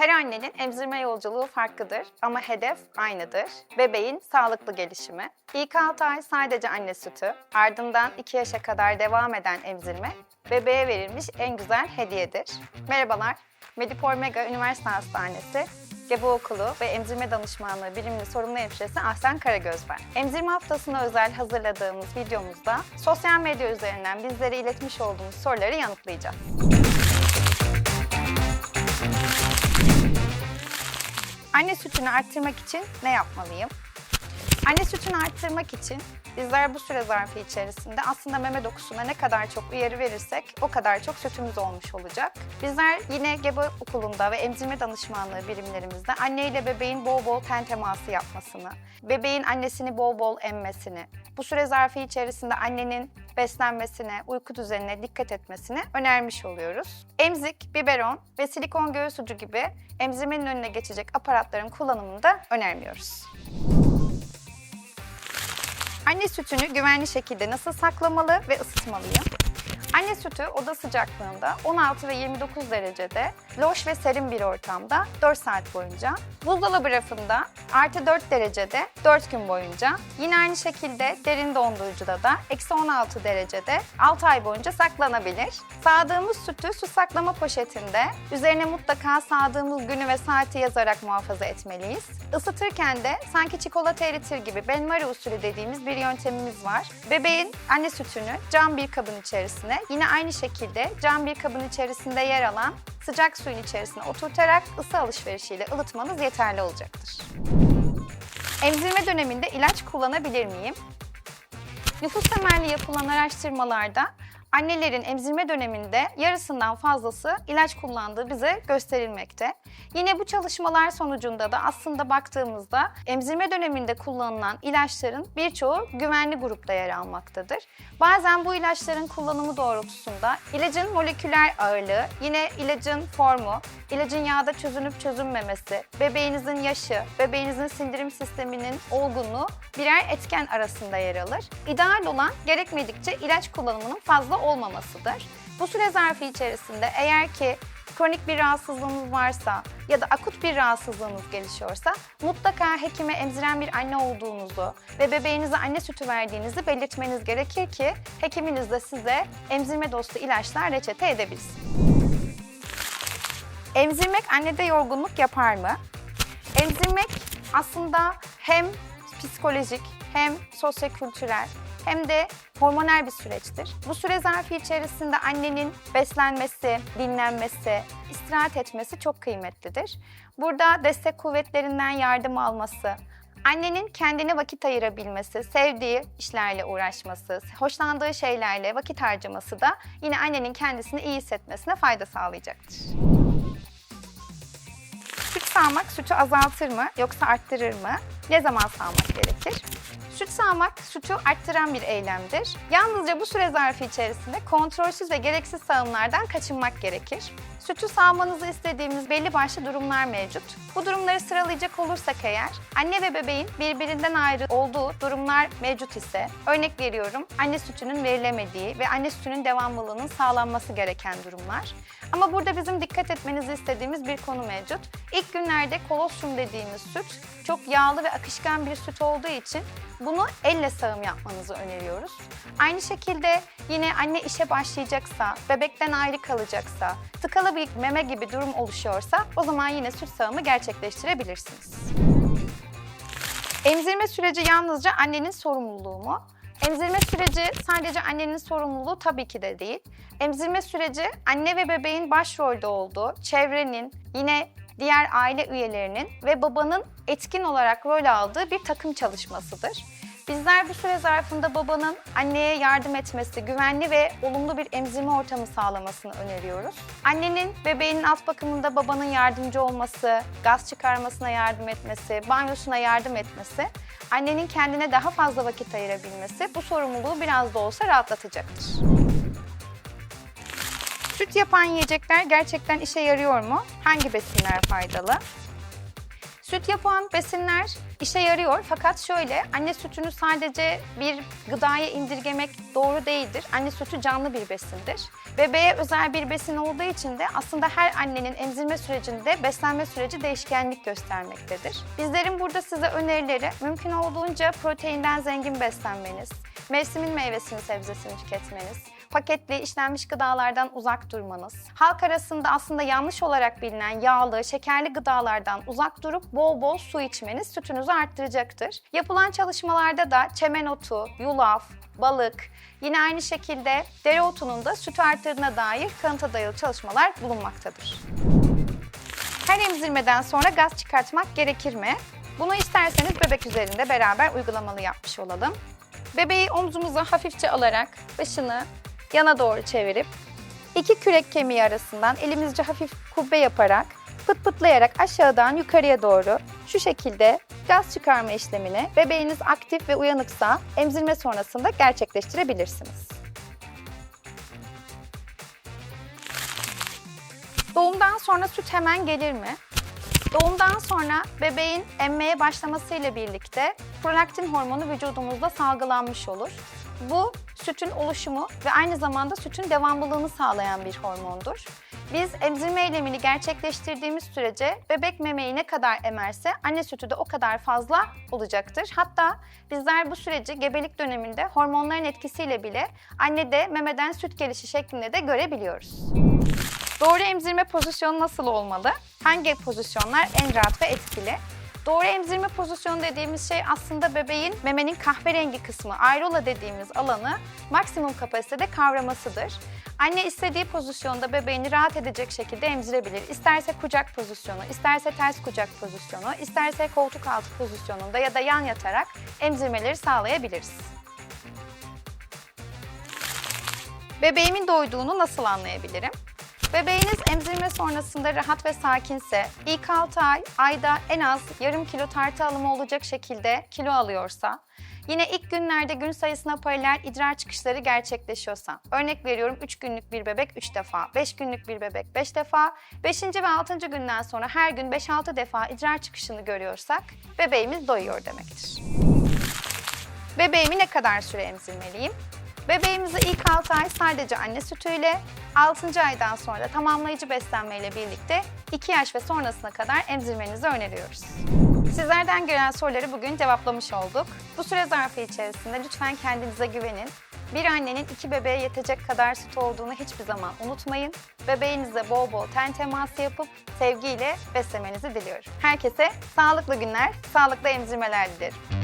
Her annenin emzirme yolculuğu farklıdır ama hedef aynıdır. Bebeğin sağlıklı gelişimi. İlk 6 ay sadece anne sütü, ardından 2 yaşa kadar devam eden emzirme bebeğe verilmiş en güzel hediyedir. Merhabalar, Medipol Mega Üniversite Hastanesi Gebe Okulu ve Emzirme Danışmanlığı Birimli Sorumlu Hemşiresi Ahsen Karagöz ben. Emzirme haftasına özel hazırladığımız videomuzda sosyal medya üzerinden bizlere iletmiş olduğumuz soruları yanıtlayacağız. Anne sütünü arttırmak için ne yapmalıyım? Anne sütünü arttırmak için bizler bu süre zarfı içerisinde aslında meme dokusuna ne kadar çok uyarı verirsek o kadar çok sütümüz olmuş olacak. Bizler yine gebe okulunda ve emzirme danışmanlığı birimlerimizde anne ile bebeğin bol bol ten teması yapmasını, bebeğin annesini bol bol emmesini, bu süre zarfı içerisinde annenin beslenmesine, uyku düzenine dikkat etmesini önermiş oluyoruz. Emzik, biberon ve silikon göğüs ucu gibi emzirmenin önüne geçecek aparatların kullanımını da önermiyoruz. Anne sütünü güvenli şekilde nasıl saklamalı ve ısıtmalıyım? Anne sütü oda sıcaklığında 16 ve 29 derecede loş ve serin bir ortamda 4 saat boyunca, buzdolabı rafında artı 4 derecede 4 gün boyunca, yine aynı şekilde derin dondurucuda da eksi 16 derecede 6 ay boyunca saklanabilir. Sağdığımız sütü su saklama poşetinde üzerine mutlaka sağdığımız günü ve saati yazarak muhafaza etmeliyiz. Isıtırken de sanki çikolata eritir gibi benmari usulü dediğimiz bir yöntemimiz var. Bebeğin anne sütünü cam bir kabın içerisine yine aynı şekilde cam bir kabın içerisinde yer alan sıcak suyun içerisine oturtarak ısı alışverişiyle ılıtmanız yeterli olacaktır. Emzirme döneminde ilaç kullanabilir miyim? Nüfus temelli yapılan araştırmalarda annelerin emzirme döneminde yarısından fazlası ilaç kullandığı bize gösterilmekte. Yine bu çalışmalar sonucunda da aslında baktığımızda emzirme döneminde kullanılan ilaçların birçoğu güvenli grupta yer almaktadır. Bazen bu ilaçların kullanımı doğrultusunda ilacın moleküler ağırlığı, yine ilacın formu, ilacın yağda çözünüp çözünmemesi, bebeğinizin yaşı, bebeğinizin sindirim sisteminin olgunluğu birer etken arasında yer alır. İdeal olan gerekmedikçe ilaç kullanımının fazla olmamasıdır. Bu süre zarfı içerisinde eğer ki kronik bir rahatsızlığınız varsa ya da akut bir rahatsızlığınız gelişiyorsa mutlaka hekime emziren bir anne olduğunuzu ve bebeğinize anne sütü verdiğinizi belirtmeniz gerekir ki hekiminiz de size emzirme dostu ilaçlar reçete edebilsin. Emzirmek annede yorgunluk yapar mı? Emzirmek aslında hem psikolojik hem sosyokültürel hem de hormonal bir süreçtir. Bu süre zarfı içerisinde annenin beslenmesi, dinlenmesi, istirahat etmesi çok kıymetlidir. Burada destek kuvvetlerinden yardım alması, annenin kendine vakit ayırabilmesi, sevdiği işlerle uğraşması, hoşlandığı şeylerle vakit harcaması da yine annenin kendisini iyi hissetmesine fayda sağlayacaktır. Süt sağmak sütü azaltır mı yoksa arttırır mı? Ne zaman sağmak gerekir? Süt sağmak sütü arttıran bir eylemdir. Yalnızca bu süre zarfı içerisinde kontrolsüz ve gereksiz sağımlardan kaçınmak gerekir. Sütü sağmanızı istediğimiz belli başlı durumlar mevcut. Bu durumları sıralayacak olursak eğer, anne ve bebeğin birbirinden ayrı olduğu durumlar mevcut ise, örnek veriyorum anne sütünün verilemediği ve anne sütünün devamlılığının sağlanması gereken durumlar. Ama burada bizim dikkat etmenizi istediğimiz bir konu mevcut. İlk günlerde kolostrum dediğimiz süt çok yağlı ve akışkan bir süt olduğu için bunu elle sağım yapmanızı öneriyoruz. Aynı şekilde yine anne işe başlayacaksa, bebekten ayrı kalacaksa, tıkalı bir meme gibi durum oluşuyorsa o zaman yine süt sağımı gerçekleştirebilirsiniz. Emzirme süreci yalnızca annenin sorumluluğu mu? Emzirme süreci sadece annenin sorumluluğu tabii ki de değil. Emzirme süreci anne ve bebeğin başrolde olduğu, çevrenin, yine diğer aile üyelerinin ve babanın etkin olarak rol aldığı bir takım çalışmasıdır. Bizler bu süre zarfında babanın anneye yardım etmesi, güvenli ve olumlu bir emzirme ortamı sağlamasını öneriyoruz. Annenin bebeğinin alt bakımında babanın yardımcı olması, gaz çıkarmasına yardım etmesi, banyosuna yardım etmesi, annenin kendine daha fazla vakit ayırabilmesi bu sorumluluğu biraz da olsa rahatlatacaktır. Süt yapan yiyecekler gerçekten işe yarıyor mu? Hangi besinler faydalı? Süt yapan besinler işe yarıyor fakat şöyle anne sütünü sadece bir gıdaya indirgemek doğru değildir. Anne sütü canlı bir besindir. Bebeğe özel bir besin olduğu için de aslında her annenin emzirme sürecinde beslenme süreci değişkenlik göstermektedir. Bizlerin burada size önerileri mümkün olduğunca proteinden zengin beslenmeniz, mevsimin meyvesini sebzesini tüketmeniz, paketli işlenmiş gıdalardan uzak durmanız, halk arasında aslında yanlış olarak bilinen yağlı, şekerli gıdalardan uzak durup bol bol su içmeniz sütünüzü arttıracaktır. Yapılan çalışmalarda da çemen otu, yulaf, balık, yine aynı şekilde dereotunun da süt arttırdığına dair kanıta dayalı çalışmalar bulunmaktadır. Her emzirmeden sonra gaz çıkartmak gerekir mi? Bunu isterseniz bebek üzerinde beraber uygulamalı yapmış olalım. Bebeği omzumuza hafifçe alarak başını yana doğru çevirip iki kürek kemiği arasından elimizce hafif kubbe yaparak pıt pıtlayarak aşağıdan yukarıya doğru şu şekilde gaz çıkarma işlemini bebeğiniz aktif ve uyanıksa emzirme sonrasında gerçekleştirebilirsiniz. Doğumdan sonra süt hemen gelir mi? Doğumdan sonra bebeğin emmeye başlamasıyla birlikte prolaktin hormonu vücudumuzda salgılanmış olur. Bu sütün oluşumu ve aynı zamanda sütün devamlılığını sağlayan bir hormondur. Biz emzirme eylemini gerçekleştirdiğimiz sürece bebek memeyi ne kadar emerse anne sütü de o kadar fazla olacaktır. Hatta bizler bu süreci gebelik döneminde hormonların etkisiyle bile annede memeden süt gelişi şeklinde de görebiliyoruz. Doğru emzirme pozisyonu nasıl olmalı? Hangi pozisyonlar en rahat ve etkili? Doğru emzirme pozisyonu dediğimiz şey aslında bebeğin memenin kahverengi kısmı, aerola dediğimiz alanı maksimum kapasitede kavramasıdır. Anne istediği pozisyonda bebeğini rahat edecek şekilde emzirebilir. İsterse kucak pozisyonu, isterse ters kucak pozisyonu, isterse koltuk altı pozisyonunda ya da yan yatarak emzirmeleri sağlayabiliriz. Bebeğimin doyduğunu nasıl anlayabilirim? Bebeğiniz emzirme sonrasında rahat ve sakinse, ilk 6 ay ayda en az yarım kilo tartı alımı olacak şekilde kilo alıyorsa, yine ilk günlerde gün sayısına paralel idrar çıkışları gerçekleşiyorsa, örnek veriyorum 3 günlük bir bebek 3 defa, 5 günlük bir bebek 5 defa, 5. ve 6. günden sonra her gün 5-6 defa idrar çıkışını görüyorsak bebeğimiz doyuyor demektir. Bebeğimi ne kadar süre emzirmeliyim? Bebeğimizi ilk 6 ay sadece anne sütüyle, 6. aydan sonra tamamlayıcı beslenmeyle birlikte 2 yaş ve sonrasına kadar emzirmenizi öneriyoruz. Sizlerden gelen soruları bugün cevaplamış olduk. Bu süre zarfı içerisinde lütfen kendinize güvenin. Bir annenin iki bebeğe yetecek kadar süt olduğunu hiçbir zaman unutmayın. Bebeğinize bol bol ten teması yapıp sevgiyle beslemenizi diliyorum. Herkese sağlıklı günler, sağlıklı emzirmeler dilerim.